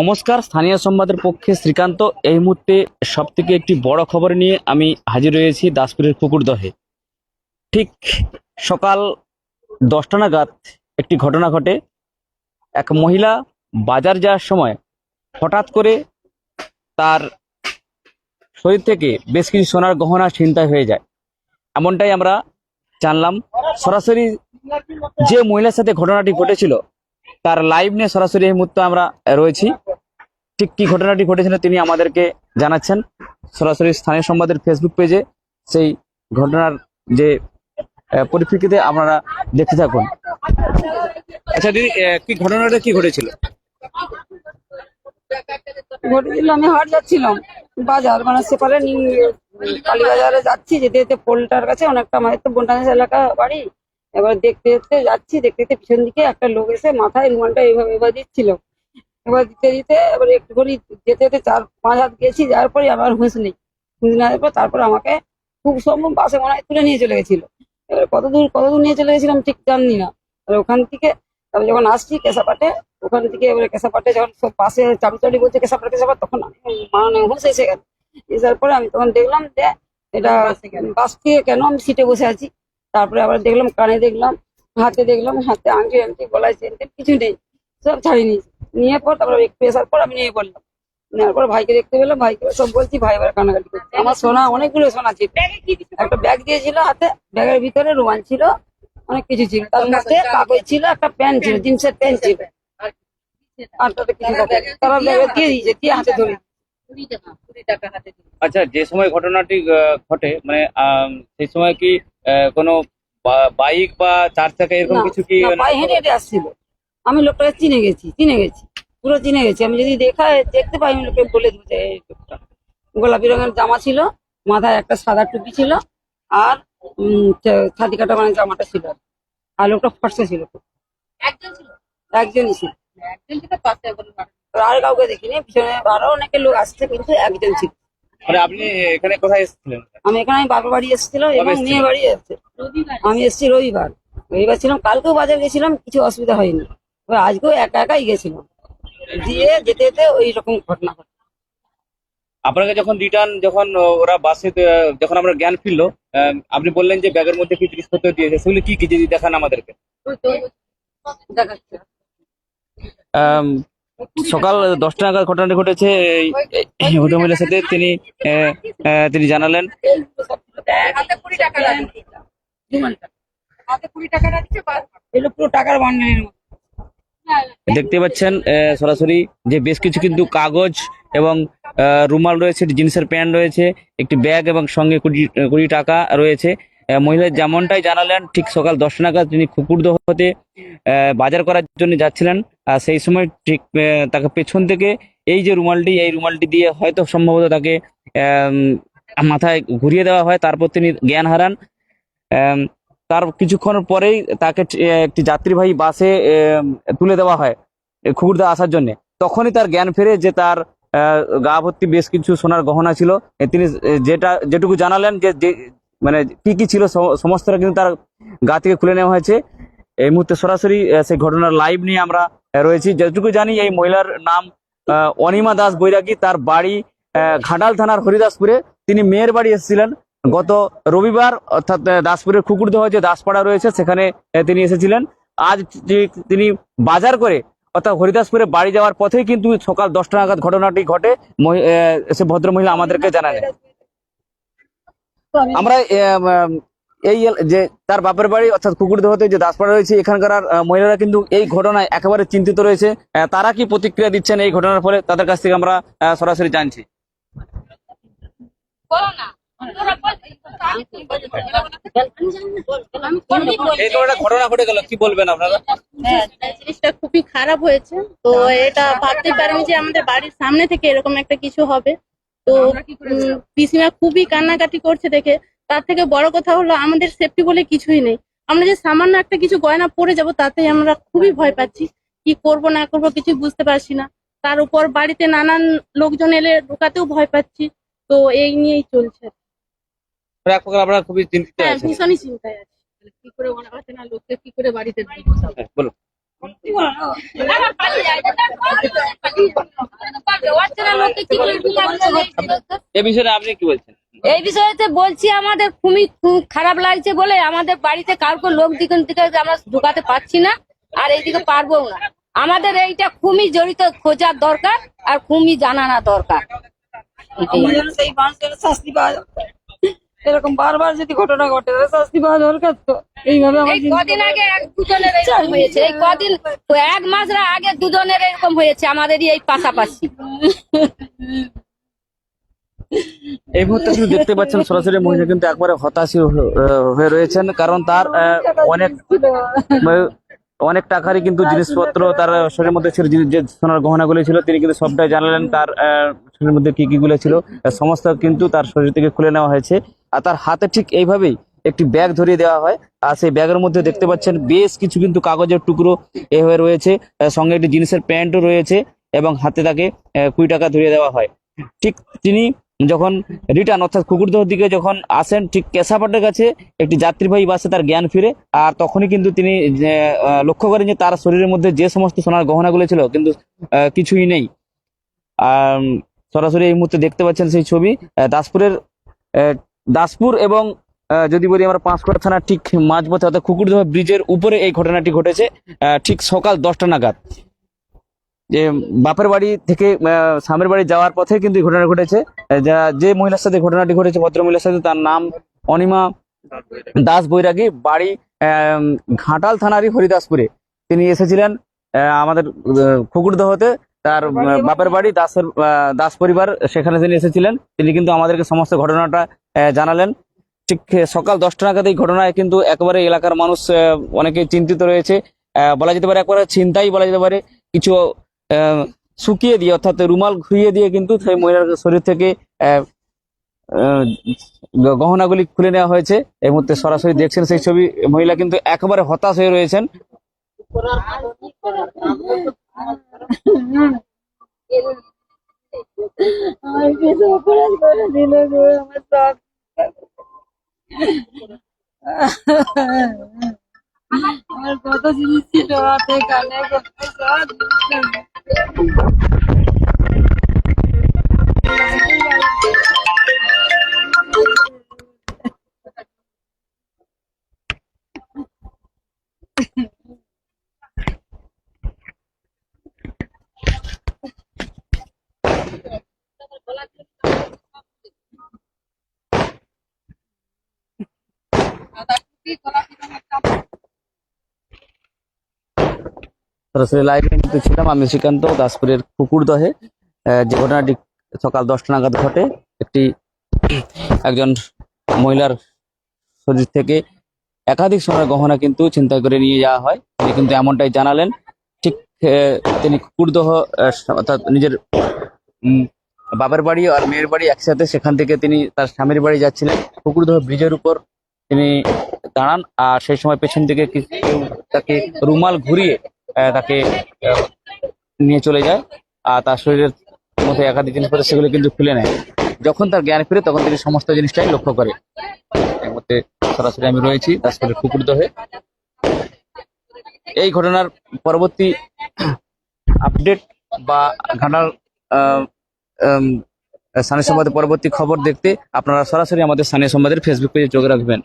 নমস্কার, স্থানীয় সংবাদের পক্ষে শ্রীকান্ত। এই মুহূর্তে সব থেকে একটি বড় খবর নিয়ে আমি হাজির হয়েছি দাসপুরের কুকুরদহে। ঠিক সকাল দশটা নাগাদ একটি ঘটনা ঘটে। এক মহিলা বাজার যাওয়ার সময় হঠাৎ করে তার শরীর থেকে বেশ কিছু সোনার গহনা ছিনতাই হয়ে যায়। এমনটাই আমরা জানলাম। সরাসরি যে মহিলার সাথে ঘটনাটি ঘটেছিল তার লাইভ নিয়ে সরাসরি এই মুহূর্তে আমরা রয়েছি। ঠিক কি ঘটনাটি ঘটেছিল তিনি আমাদেরকে জানাচ্ছেন। সরাসরি স্থানীয় সংবাদের ফেসবুক পেজে সেই ঘটনার যে পরিপ্রেক্ষিতে আপনারা দেখতে থাকুন। আচ্ছা দিদি কি ঘটনাটা কি ঘটেছিল? আমি হাট যাচ্ছিলাম। বাজার মানে সেপারে কালীবাজারে যাচ্ছি, যেতে যেতে পোলটার কাছে অনেকটা আমাদের তো বন্টানিস এলাকা বাড়ি। এবার দেখতে দেখতে যাচ্ছি, দেখতে দেখতে পিছন দিকে একটা লোক এসে মাথায় রুমালটা এইভাবে এবার দিচ্ছিল। এবার দিতে দিতে এবার একটুখানি যেতে যেতে চার, পাঁচ হাত গেছি, যাওয়ার পরে আমার হুঁশ নেই। হুঁশ নেওয়ার পর তারপর আমাকে খুব সম্ভব বাসে মনে হয় তুলে নিয়ে চলে গেছিল। এবার কত দূর কত দূর নিয়ে চলে গেছিলাম ঠিক জানি না। আর ওখান থেকে তারপর যখন আসছি কেসাপাটে ওখান থেকে এবারে কেসাপাটে যখন সব পাশে চালুচালি বলছে কেসাপাট কেসাপাট তখন মানে হুঁশ এসে গেল। এসার পরে আমি তখন দেখলাম যে এটা বাস থেকে কেন আমি সিটে বসে আছি? তারপরে আবার দেখলাম কানে দেখলাম হাতে দেখলাম হাতে আংটি আংটি গলায় চেন টেন কিছু নেই সব ছাড়িয়ে নিয়েছি। নিয়ে পর তারপরে একটু এসার পর আমি নিয়ে পড়লাম নেওয়ার পর ভাইকে দেখতে পেলাম ভাইকে সব বলছি ভাই এবার কানাকাটি করছে। আমার সোনা অনেকগুলো সোনা ছিল। একটা ব্যাগ দিয়েছিল হাতে ব্যাগের ভিতরে রুমাল ছিল অনেক কিছু ছিল। তার মধ্যে কাগজ ছিল একটা প্যান্ট ছিল জিন্সের প্যান্ট ছিল। আর তাতে কিছু কাগজ তারা ব্যাগে দিয়ে দিয়েছে দিয়ে হাতে ধরে। আচ্ছা যে সময় ঘটনাটি ঘটে মানে সেই সময় কি কোনো বা- বাইক বা চার চাকা এরকম কিছু কি পায়ে হেঁটে হেঁটে আসছিল। আমি লোকটাকে চিনে গেছি চিনে গেছি পুরো চিনে গেছি। আমি যদি দেখা দেখতে পাই আমি লোককে বলে দেবো যে এই লোকটা। গোলাপি রঙের জামা ছিল মাথায় একটা সাদা টুপি ছিল আর ছাতি কাটা মানে জামাটা ছিল। আর লোকটা ফর্সা ছিল একজন ছিল? একজনই ছিল। একজন ছিল পাশে বলে তো আর কাউকে দেখিনি। পিছনে আরও অনেকে লোক আসছে কিন্তু একজন ছিল। মানে আপনি এখানে কোথায় এসেছিলেন? আমি এখানে আমি বাবার বাড়ি এসেছিলাম এবং? মেয়ে বাড়ি এসেছে আমি এসেছি রবিবার। রবিবার ছিলাম কালকেও বাজার গেছিলাম কিছু অসুবিধা হয়নি। এবার আজকেও একা একাই গেছিলাম। দিয়ে যেতে যেতে ওই রকম ঘটনা ঘটে আপনাকে যখন রিটার্ন যখন ওরা বাসে যখন আমরা জ্ঞান ফিরলো আহ, আপনি বললেন যে ব্যাগের মধ্যে কি জিনিসপত্র দিয়েছে সেগুলো কি কি যদি দেখান আমাদেরকে? সকাল দশটা নাগাদ ঘটনাটি ঘটেছে এই- এই সাথে তিনি আহ, আহ, তিনি জানালেন। দেখতে পাচ্ছেন আহ, সরাসরি যে বেশ কিছু কিন্তু কাগজ এবং আহ, রুমাল রয়েছে জিন্সের প্যান্ট রয়েছে একটি ব্যাগ এবং সঙ্গে কুড়ি কুড়ি টাকা রয়েছে। মহিলা যেমনটাই জানালেন, ঠিক সকাল দশটা নাগাদ তিনি কুকুরদহ হতে বাজার করার জন্য যাচ্ছিলেন আর সেই সময় ঠিক তাকে পেছন থেকে এই যে রুমালটি, এই রুমালটি দিয়ে হয়তো সম্ভবত তাকে মাথায় ঘুরিয়ে দেওয়া হয়, তারপর তিনি জ্ঞান হারান। তার কিছুক্ষণ পরেই তাকে একটি যাত্রীবাহী বাসে তুলে দেওয়া হয় খুকুরদা আসার জন্য। তখনই তার জ্ঞান ফেরে যে তার গা ভর্তি বেশ কিছু সোনার গহনা ছিল। তিনি যেটা, যেটুকু জানালেন যে মানে কি কি ছিল সম- সমস্তটা কিন্তু তার গা থেকে খুলে নেওয়া হয়েছে। এই মুহূর্তে সরাসরি সেই ঘটনার লাইভ নিয়ে আমরা রয়েছি। যেটুকু জানি, এই মহিলার নাম অনিমা দাস বৈরাগী। তার বাড়ি ঘাটাল থানার হরিদাসপুরে। তিনি মেয়ের বাড়ি এসেছিলেন। গত রবিবার, অর্থাৎ দাসপুরের কুকুরদহ যে দাসপাড়া রয়েছে, সেখানে তিনি এসেছিলেন। আজ তিনি বাজার করে, অর্থাৎ হরিদাসপুরে বাড়ি যাওয়ার পথেই কিন্তু সকাল দশটা নাগাদ ঘটনাটি ঘটে। সে ভদ্র মহিলা আমাদেরকে জানালেন। আমরা এই যে তার বাপের বাড়ি অর্থাৎ কুকুরদহতে যে দাসপাড়া রয়েছে এখানকার মহিলারা কিন্তু এই ঘটনায় একেবারে চিন্তিত রয়েছে। আহ, তারা কি প্রতিক্রিয়া দিচ্ছেন এই ঘটনার ফলে? তাদের কাছ থেকে আমরা আহ, সরাসরি জানছি। ঘটনা ঘটে গেল কি বলবেন আপনারা? হ্যাঁ জিনিসটা খুবই খারাপ হয়েছে। তো এটা ভাবতে পারিনি যে আমাদের বাড়ির সামনে থেকে এরকম একটা কিছু হবে। তো পিসিমা খুবই কান্নাকাটি করছে দেখে। তার থেকে বড় কথা হলো আমাদের সেফটি বলে কিছুই নেই। আমরা যে সামান্য একটা কিছু গয়না পরে যাব তাতে আমরা খুবই ভয় পাচ্ছি। কি করব না করব কিছু বুঝতে পারছি না। তার উপর বাড়িতে নানান লোকজন এলে ঢোকাতেও ভয় পাচ্ছি। তো এই নিয়েই চলছে। এক প্রকার আপনারা খুবই চিন্তিত হ্যাঁ ভীষণই চিন্তায় আছে। কি করে মনে হচ্ছে না? লোককে কি করে বাড়িতে হ্যাঁ, এ বিষয়ে আপনি কি বলছেন? এই বিষয়ে বলছি আমাদের খুবই খুব খারাপ লাগছে বলে আমাদের বাড়িতে কাউকে লোক দিকে দিকে আমরা ঢুকাতে পারছি না আর এইদিকে পারব না। আমাদের এইটা খুবই জড়িত খোঁজার দরকার আর খুবই জানানা শাস্তি পাওয়া দরকার। এরকম বারবার যদি ঘটনা ঘটে তাহলে শাস্তি পাওয়া দরকার তো। এইভাবে আমার এই কদিন আগে এক দুজনের এরকম হয়েছে। এই কদিন এক মাস আগে দুজনের এরকম হয়েছে আমাদেরই এই পাশাপাশি। এই মুহূর্তে কিন্তু দেখতে পাচ্ছেন সরাসরি মহিলা কিন্তু একবারে হতাশী হয়ে রয়েছেন কারণ তার আহ, অনেক অনেক টাকারই কিন্তু জিনিসপত্র তার শরীরের মধ্যে ছিল যে- সোনার গহনাগুলো ছিল তিনি কিন্তু সবটাই জানালেন তার আহ, শরীরের মধ্যে কি কি গুলো ছিল। সমস্ত কিন্তু তার শরীর থেকে খুলে নেওয়া হয়েছে। আর তার হাতে ঠিক এইভাবেই একটি ব্যাগ ধরিয়ে দেওয়া হয়। আর সেই ব্যাগের মধ্যে দেখতে পাচ্ছেন বেশ কিছু কিন্তু কাগজের টুকরো এভাবে রয়েছে। সঙ্গে একটি জিনিসের প্যান্টও রয়েছে এবং হাতে তাকে কুড়ি টাকা ধরিয়ে দেওয়া হয়। ঠিক তিনি যখন রিটার্ন, অর্থাৎ কুকুরদহ দিকে যখন আসেন, ঠিক কেশাপাটের কাছে একটি যাত্রীবাহী বাসে তার জ্ঞান ফিরে। আর তখনই কিন্তু তিনি লক্ষ্য করেন যে তার শরীরের মধ্যে যে সমস্ত সোনার গহনাগুলো ছিল, কিন্তু কিছুই নেই। আর সরাসরি এই মুহূর্তে দেখতে পাচ্ছেন সেই ছবি। দাসপুরের দাসপুর এবং যদি বলি আমরা পাঁশকুড়া থানার ঠিক মাঝপথে অর্থাৎ কুকুরদহ ব্রিজের উপরে এই ঘটনাটি ঘটেছে ঠিক সকাল দশটা নাগাদ। যে বাপের বাড়ি থেকে স্বামীর বাড়ি যাওয়ার পথে কিন্তু এই ঘটনা ঘটেছে। যা- যে মহিলার সাথে ঘটনাটি ঘটেছে ভদ্র মহিলার সাথে, তার নাম অনিমা দাস বৈরাগী বাড়ি ঘাটাল থানারই হরিদাসপুরে। তিনি এসেছিলেন আমাদের খুকুরদহতে তার বাপের বাড়ি, দাসের দাস পরিবার, সেখানে তিনি এসেছিলেন। তিনি কিন্তু আমাদেরকে সমস্ত ঘটনাটা জানালেন। ঠিক সকাল দশটা নাগাদ এই ঘটনায় কিন্তু একেবারে এলাকার মানুষ অনেকে চিন্তিত রয়েছে। বলা যেতে পারে একবারে চিন্তাই বলা যেতে পারে। কিছু শুকিয়ে দিয়ে অর্থাৎ রুমাল ঘুরিয়ে দিয়ে কিন্তু সেই মহিলার শরীর থেকে গহনাগুলি খুলে নেওয়া হয়েছে। এই মুহূর্তে সরাসরি দেখছেন সেই ছবি। মহিলা কিন্তু একেবারে হতাশ হয়ে রয়েছেন। আমার অপরাধ করে দিল আমার সব আমার কত জিনিস ছিল কত সব সরাসরি লাইভে কিন্তু ছিলাম। আমি শ্রীকান্ত দাসপুরের কুকুরদহে যে ঘটনাটি সকাল দশটা নাগাদ ঘটে, একটি একজন মহিলার শরীর থেকে একাধিক সময় গহনা কিন্তু চিন্তা করে নিয়ে যাওয়া হয়। তিনি কিন্তু এমনটাই জানালেন, ঠিক তিনি কুকুরদহ অর্থাৎ নিজের বাবার বাড়ি আর মেয়ের বাড়ি একসাথে সেখান থেকে তিনি তার স্বামীর বাড়ি যাচ্ছিলেন। কুকুরদহ ব্রিজের উপর তিনি দাঁড়ান আর সেই সময় পেছন থেকে কেউ তাকে রুমাল ঘুরিয়ে তাকে নিয়ে চলে যায়। আর তার শরীরের মধ্যে একাধিক জিনিসপত্র সেগুলো কিন্তু খুলে নেয়। যখন তার জ্ঞান ফিরে, তখন তিনি সমস্ত জিনিসটাই লক্ষ্য করে। এর মধ্যে সরাসরি আমি রয়েছি, তার দাসপুরের কুকুরদ হয়ে। এই ঘটনার পরবর্তী আপডেট বা ঘটনার স্থানীয় সংবাদের পরবর্তী খবর দেখতে আপনারা সরাসরি আমাদের স্থানীয় সংবাদের ফেসবুক পেজে চোখ রাখবেন।